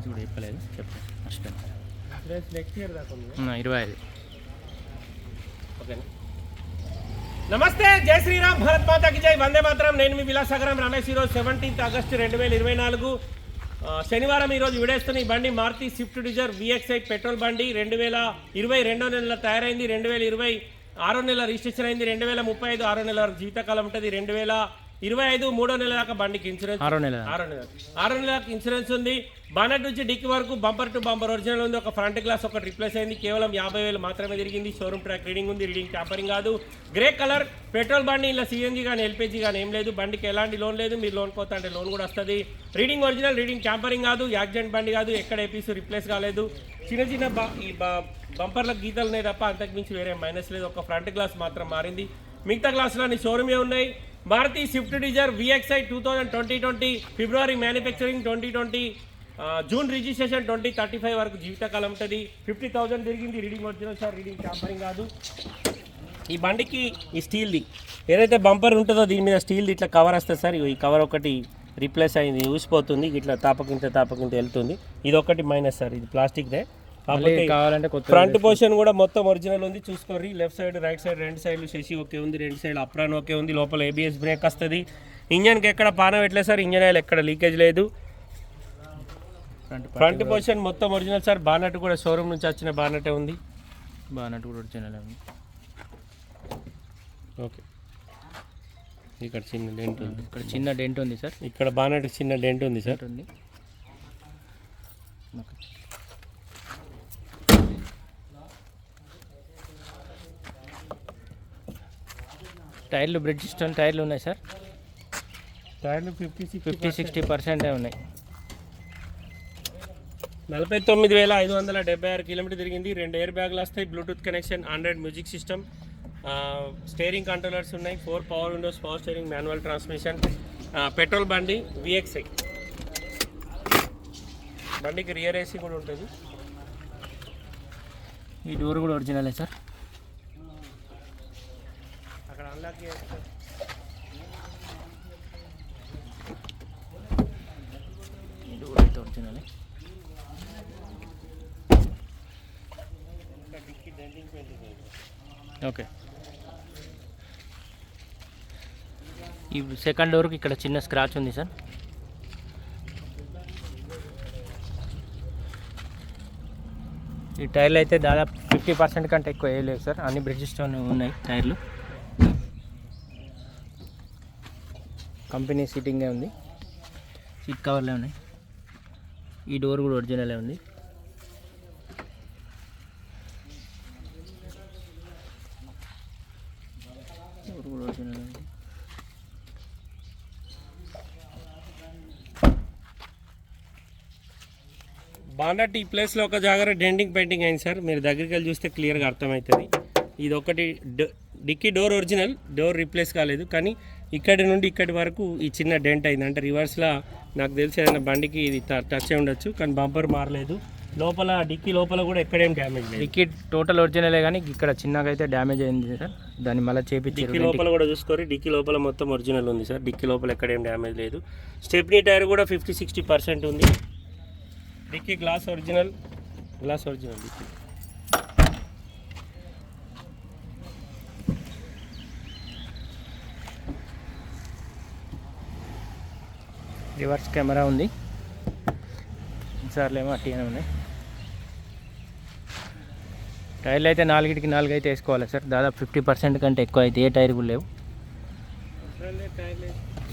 Insurance కూడా చెప్పలేదు. చెప్పండి. మర్చిపోయాను నెక్స్ట్ ఇయర్ దాకా ఇరవై ఐదు. ఓకేనా? నమస్తే జై శ్రీరామ్ భారత్ మాతాకి జై. వందే మాత్రం. నేను మీ విలాసాగరం రమేష్ ఈరోజు సెవెంటీన్త్ ఆగస్టు రెండు వేల ఇరవై నాలుగు. శనివారం ఈరోజు విడేస్తున్న ఈ బండి Maruti Swift Dzire VXI petrol బండి రెండు వేల ఇరవై రెండో నెలలో తయారైంది. రెండు వేల ఇరవై ఆరో నెల రిజిస్ట్రేషన్ అయింది. రెండు వేల ముప్పై ఐదు ఆరో నెల వరకు జీవితకాలం ఉంటుంది. రెండు వేల ఇరవై ఐదు మూడో నెల దాకా బండికి ఇన్సూరెన్స్ ఆరో నెల. ఆరో నెల. ఆరో నెలలకు ఇన్సూరెన్స్ ఉంది. బానట్ నుంచి డిక్కి వరకు బంపర్ టు బంపర్ ఒరిజినల్ ఉంది. ఒక ఫ్రంట్ గ్లాస్ ఒకటి రిప్లేస్ అయింది. కేవలం యాభై వేలు మాత్రమే తిరిగింది. షోరూమ్ ట్రాక్ రీడింగ్ ఉంది. రీడింగ్ ట్యాంపరింగ్ కాదు. గ్రే కలర్ పెట్రోల్ బండి ఇలా సిఎన్జీ కానీ ఎల్పిజి కానీ ఏం లేదు. బండికి ఎలాంటి లోన్ లేదు. మీరు లోన్ పోతా అంటే లోన్ కూడా వస్తుంది. రీడింగ్ ఒరిజినల్ రీడింగ్ ట్యాంపరింగ్ కాదు. యాక్సిడెంట్ బండి కాదు. ఎక్కడ ఏపీస్ రిప్లేస్ కాలేదు. చిన్న చిన్న ఈ బంపర్ల గీతలు ఉన్నాయి తప్ప అంతకు మించి వేరే మైనస్ లేదు. ఒక ఫ్రంట్ గ్లాస్ మాత్రం మారింది. మిగతా గ్లాసులు అన్ని షోరూమే ఉన్నాయి. Maruti Swift Dzire VXI two thousand twenty twenty February manufacturing twenty twenty June registration twenty thirty five వరకు జీవితకాలం ఉంటుంది. ఫిఫ్టీ థౌసండ్ తిరిగింది reading original sir reading tampering కాదు. ఈ బండికి ఈ స్టీల్ది. ఏదైతే బంపర్ ఉంటుందో దీని మీద స్టీల్ది ఇట్లా కవర్ వస్తుంది సార్ ఈ కవర్ ఒకటి రీప్లేస్ అయింది ఊసిపోతుంది ఇట్లా తాపకింత తాపకింత వెళ్తుంది. ఇది ఒకటి మైనస్ సార్ ఇది ప్లాస్టిక్దే కావాలంటే కొత్త ఫ్రంట్ పోర్షన్ కూడా మొత్తం ఒరిజినల్ ఉంది చూసుకోర్రి. లెఫ్ట్ సైడ్ రైట్ సైడ్ రెండు సైడ్లు శశి ఓకే ఉంది రెండు సైడ్ అప్రాన్ ఓకే ఉంది. లోపల ఏబిఎస్ బ్రేక్ వస్తుంది. ఇంజన్కి ఎక్కడ పానం పెట్టలేదు సార్? ఇంజన్ ఆయిల్ ఎక్కడ లీకేజ్ లేదు. ఫ్రంట్ ఫ్రంట్ పొజిషన్ మొత్తం ఒరిజినల్ సార్. బానట్ కూడా షోరూమ్ నుంచి వచ్చిన బానటే ఉంది. బాగా కూడా ఒరిజినల్ ఉంది. ఓకే. ఇక్కడ చిన్న డెంట్ ఉంది. ఇక్కడ చిన్న డెంట్ ఉంది సార్. ఇక్కడ బానట్ చిన్న డెంట్ ఉంది సార్. ఉంది. ఓకే. టైర్లు బ్రిడ్జ్ స్టోన్ టైర్లు ఉన్నాయి సార్. టైర్లు ఫిఫ్టీ సిక్స్ ఫిఫ్టీ సిక్స్టీ పర్సెంటే ఉన్నాయి. నలభై తొమ్మిది వేల ఐదు వందల డెబ్బై ఆరు కిలోమీటర్ తిరిగింది. రెండు ఎయిర్ బ్యాగ్లు వస్తాయి. Bluetooth connection Android music system steering controllers ఉన్నాయి. Four power windows power steering manual transmission petrol బండి విఎక్స్ఐ బండికి రియర్ ఏసీ కూడా ఉంటుంది. ఈ డోర్ కూడా ఒరిజినలే సార్? అక్కడ అన్లాక్ అయితే ఓకే ఈ సెకండ్ డోర్కి ఇక్కడ చిన్న స్క్రాచ్ ఉంది సార్ ఈ టైర్లు అయితే దాదాపు ఫిఫ్టీ పర్సెంట్ కంటే ఎక్కువ వేయలేవు సార్ అన్ని బ్రిడ్జ్ స్టోన్ ఉన్నాయి టైర్లు. కంపెనీ సీటింగే ఉంది. సీట్ కవర్లే ఉన్నాయి. ఈ డోర్ కూడా ఒరిజినలే ఉంది. డోర్ కూడా ఒరిజినల్ ఉంది. బానట్ ఈ ప్లేస్లో ఒక జాగ్రత్త డెంటింగ్ పెయింటింగ్ అయింది సార్. మీరు దగ్గరికి వెళ్ళి చూస్తే క్లియర్గా అర్థమవుతుంది. ఇది ఒకటి డ- dickey door original door replace కాలేదు. కానీ ఇక్కడి నుండి ఇక్కడి వరకు ఈ చిన్న డెంట్ అయింది. అంటే రివర్స్లో నాకు తెలిసి ఏదైనా బండికి ఇది టచ్ అయి ఉండొచ్చు కానీ బంపర్ మారలేదు. లోపల డిక్కీ లోపల కూడా ఎక్కడేం డ్యామేజ్ లేదు. డిక్కీ టోటల్ ఒరిజినలే కానీ ఇక్కడ చిన్నగా అయితే డ్యామేజ్ అయింది సార్. దాన్ని మళ్ళీ చేపించారు. డిక్కీ లోపల కూడా చూసుకోరి. డిక్కీ లోపల మొత్తం ఒరిజినల్ ఉంది సార్. డిక్కీ లోపల ఎక్కడేం డ్యామేజ్ లేదు. స్టెప్నీ టైర్ కూడా ఫిఫ్టీ సిక్స్టీ పర్సెంట్ ఉంది. Dickey glass original glass original dickey. Reverse camera ఉంది. సార్లు ఏమో అట్టిగానే ఉన్నాయి. టైర్లు అయితే నాలుగిటికి నాలుగు అయితే వేసుకోవాలి సార్. దాదాపు ఫిఫ్టీ పర్సెంట్ కంటే ఎక్కువ అయితే ఏ టైర్ కూడా లేవు.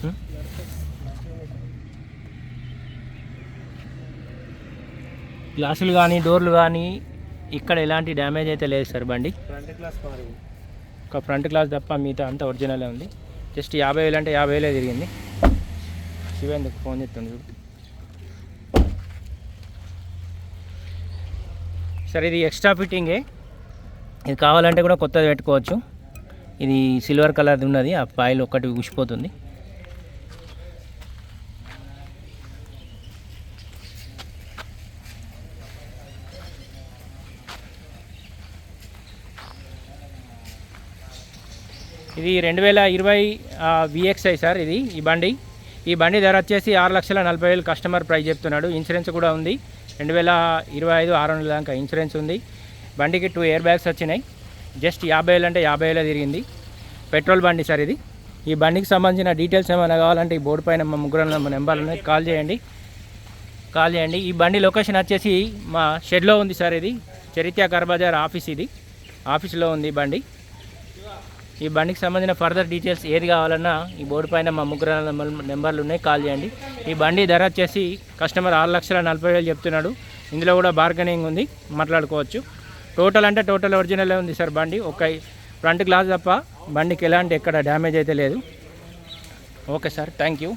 హ్మ్? గ్లాసులు కానీ డోర్లు కానీ ఇక్కడ ఎలాంటి డ్యామేజ్ అయితే లేదు సార్ బండి. ఫ్రంట్ గ్లాస్ మారింది ఒక ఫ్రంట్ గ్లాస్ తప్ప మిగతా అంతా ఒరిజినలే ఉంది. జస్ట్ యాభై వేలు అంటే యాభై వేలే తిరిగింది. శివేందుకు ఫోన్ చేస్తుంది చూడు. సరే ఇది ఎక్స్ట్రా ఫిట్టింగే. ఇది కావాలంటే కూడా కొత్తది పెట్టుకోవచ్చు. ఇది సిల్వర్ కలర్ది ఉన్నది ఆ పాయిల్ ఒక్కటి ఉసిపోతుంది ఇది రెండు వేల ఇరవై విఎక్స్ఐ సార్ ఇది ఈ బండి. ఈ బండి ధర వచ్చేసి ఆరు లక్షల నలభై వేలు కస్టమర్ ప్రైస్ చెప్తున్నాడు. ఇన్సూరెన్స్ కూడా ఉంది. రెండు వేల ఇరవై ఐదు ఆరు వందల దాకా ఇన్సూరెన్స్ ఉంది. బండికి టూ ఇయర్ బ్యాగ్స్ వచ్చినాయి. జస్ట్ యాభై వేలు అంటే యాభై వేలే తిరిగింది. పెట్రోల్ బండి సార్ ఇది. ఈ బండికి సంబంధించిన డీటెయిల్స్ ఏమైనా కావాలంటే ఈ బోర్డు పైన మా ముగ్గురు నెంబర్లు ఉన్నాయి. కాల్ చేయండి. కాల్ చేయండి. ఈ బండి లొకేషన్ వచ్చేసి మా షెడ్లో ఉంది సార్ ఇది. చరిత్ర కర్బజార్ ఆఫీస్ ఇది. ఆఫీస్లో ఉంది బండి. ఈ బండికి సంబంధించిన ఫర్దర్ డీటెయిల్స్ ఏది కావాలన్నా ఈ బోర్డు పైన మా ముగ్గురు నెంబర్- నెంబర్లు ఉన్నాయి కాల్ చేయండి. ఈ బండి ధర వచ్చేసి కస్టమర్ ఆరు లక్షల నలభై వేలు చెప్తున్నాడు. ఇందులో కూడా బార్గెనింగ్ ఉంది మాట్లాడుకోవచ్చు. టోటల్ అంటే టోటల్ ఒరిజినల్ ఉంది సార్ బండి. ఒక ఫ్రంట్ గ్లాస్ తప్ప బండికి ఎలాంటి ఎక్కడ డ్యామేజ్ అయితే లేదు. Okay sir thank you